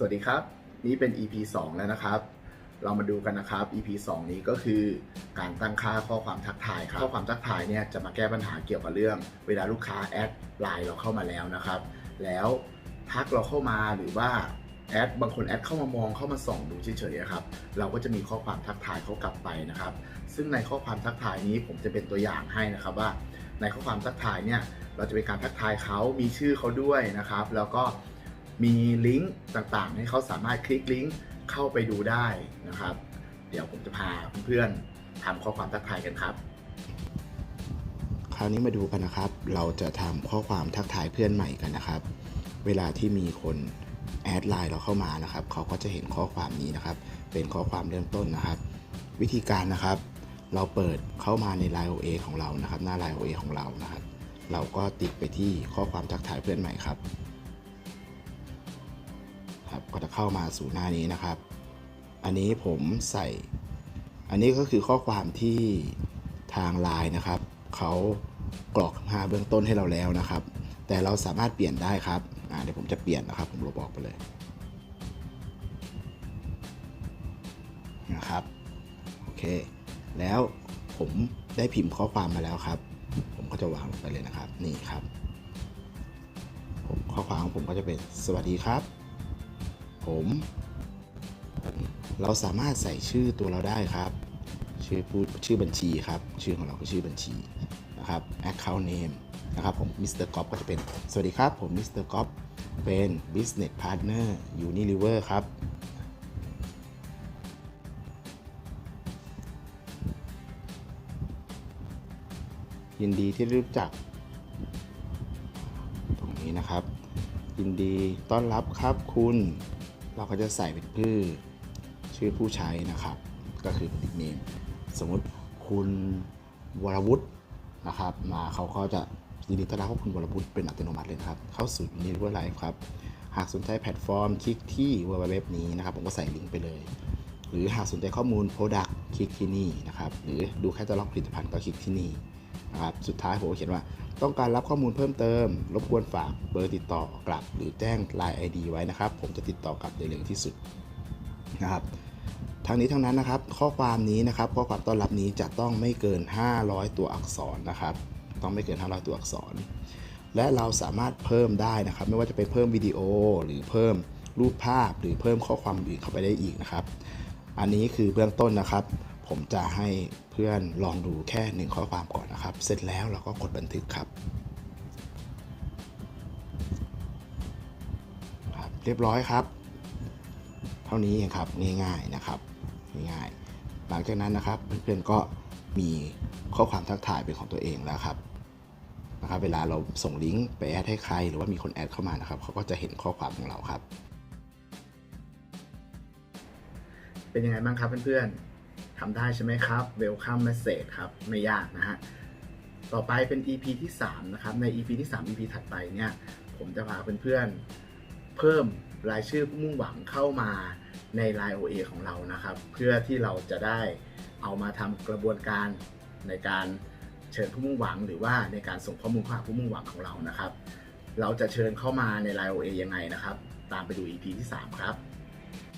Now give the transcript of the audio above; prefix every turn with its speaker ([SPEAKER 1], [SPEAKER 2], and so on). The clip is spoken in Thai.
[SPEAKER 1] สวัสดีครับ นี่เป็น EP 2 แล้วนะครับ เรามาดูกันนะครับ EP 2 นี้ก็คือการตั้งค่าข้อความทักทายครับข้อความทักทายเนี่ยจะมาแก้ปัญหาเกี่ยวกับเรื่อง เวลาลูกค้าแอดไลน์เราเข้ามาแล้วนะครับ แล้วทักเราเข้ามาหรือว่าแอดบางคนแอดเข้ามามองเข้ามาส่องดูเฉยๆครับเราก็จะมีข้อความทักทายเขากลับไปนะครับ ซึ่งในข้อความทักทายนี้ผมจะเป็นตัวอย่างให้นะครับว่า ในข้อความทักทายเนี่ยเราจะเป็นการทักทายเขามีชื่อเขาด้วยนะครับ แล้วก็ มีลิงก์ต่างๆ ให้เขาสามารถคลิกลิงก์เข้าไปดูได้นะครับ เดี๋ยวผมจะพาเพื่อนๆทำข้อความทักทายกันครับ คราวนี้มาดูกันนะครับ เราจะทำข้อความทักทายเพื่อนใหม่กันนะครับ เวลาที่มีคนแอดไลน์เราเข้ามานะครับ เขาก็จะเห็นข้อความนี้นะครับ เป็นข้อความเริ่มต้นนะครับ วิธีการนะครับ เราเปิดเข้ามาใน Line OA ของเรานะครับ หน้า Line OA ของเรานะครับ เราก็ติ๊กไปที่ข้อความทักทายเพื่อนใหม่ครับ ครับ ก็จะเข้ามาสู่หน้านี้นะครับ อันนี้ผมใส่ อันนี้ก็คือข้อความที่ทาง Line นะครับเขากรอกหาเบื้องต้นให้เราแล้วนะครับ แต่เราสามารถเปลี่ยนได้ครับเดี๋ยวผมจะเปลี่ยนนะครับ ผมลบออกไปเลยนะครับโอเค แล้วผมได้พิมพ์ข้อความมาแล้วครับ ผมก็จะวางลงไปเลยนะครับ นี่ครับ ผมข้อความของผมก็จะเป็นสวัสดีครับ ผม เราสามารถใส่ชื่อตัวเราได้ครับ ชื่อผู้ชื่อบัญชีครับ ชื่อของเราคือชื่อบัญชีนะครับ account name นะครับผมมิสเตอร์ก๊อฟก็จะเป็น สวัสดีครับ ผมมิสเตอร์ก๊อฟเป็น business partner Unilever ครับยินดีที่ได้รู้จัก ตรงนี้นะครับ ยินดีต้อนรับครับคุณ เราก็จะใส่เป็นชื่อชื่อผู้ใช้นะครับ ก็คือเป็นเนมสมมติคุณวรวุฒินะครับ มาเขาก็จะยินดีต้อนรับคุณวรวุฒิเป็นอัตโนมัติเลยนะครับเข้าสู่นี้ด้วยไลฟ์ครับ หากสนใจแพลตฟอร์ม คลิกที่ www นี้นะครับ ผมก็ใส่ลิงก์ไปเลย หรือหากสนใจข้อมูล Product คลิกที่นี่นะครับ หรือดูแค่ตาล็อกผลิตภัณฑ์ก็คลิกที่นี่ นะครับสุดท้ายผมก็เขียนว่า ต้องการรับข้อมูลเพิ่มเติม รบกวนฝากเบอร์ติดต่อกลับ หรือแจ้ง Line ID ไว้นะครับ ผมจะติดต่อกลับได้เร็วที่สุดนะครับทั้งนี้ทั้งนั้นนะครับ ข้อความนี้นะครับข้อความต้อนรับนี้จะต้องไม่เกิน 500 ตัวอักษรนะครับ ต้องไม่เกิน 500 ตัวอักษร และเราสามารถเพิ่มได้นะครับ ไม่ว่าจะเป็นเพิ่มวิดีโอ หรือเพิ่มรูปภาพ หรือเพิ่มข้อความอื่นเข้าไปได้อีกนะครับ อันนี้คือเบื้องต้นนะครับ ผมจะให้เพื่อนลองดูแค่หนึ่งข้อความก่อนนะครับ เสร็จแล้วเราก็กดบันทึกครับครับเรียบร้อยครับ เท่านี้เองครับง่ายๆนะครับง่ายๆหลังจากนั้นนะครับเพื่อนๆก็มีข้อความทักทายเป็นของตัวเองแล้วครับนะครับเวลาเราส่งลิงก์ไปแอดให้ใคร หรือว่ามีคนแอดเข้ามานะครับเขาก็จะเห็นข้อความของเราครับ เป็นยังไงบ้างครับเพื่อนๆ ทำได้ใช่ไหมครับ Welcome Message ครับ ไม่ยากนะฮะ ต่อไปเป็น EP ที่ 3 นะครับ ใน EP ที่ 3 EP ถัดไปเนี่ย ผมจะพาเพื่อนๆ เพิ่มรายชื่อผู้มุ่งหวังเข้ามาใน Line OA ของเรานะครับ เพื่อที่เราจะได้เอามาทำกระบวนการในการเชิญผู้มุ่งหวัง หรือว่าในการส่งข้อมูลเข้าหาผู้มุ่งหวังของเรานะครับ เราจะเชิญเข้ามาใน Line OA ยังไงนะครับ ตามไปดู EP ที่ 3 ครับ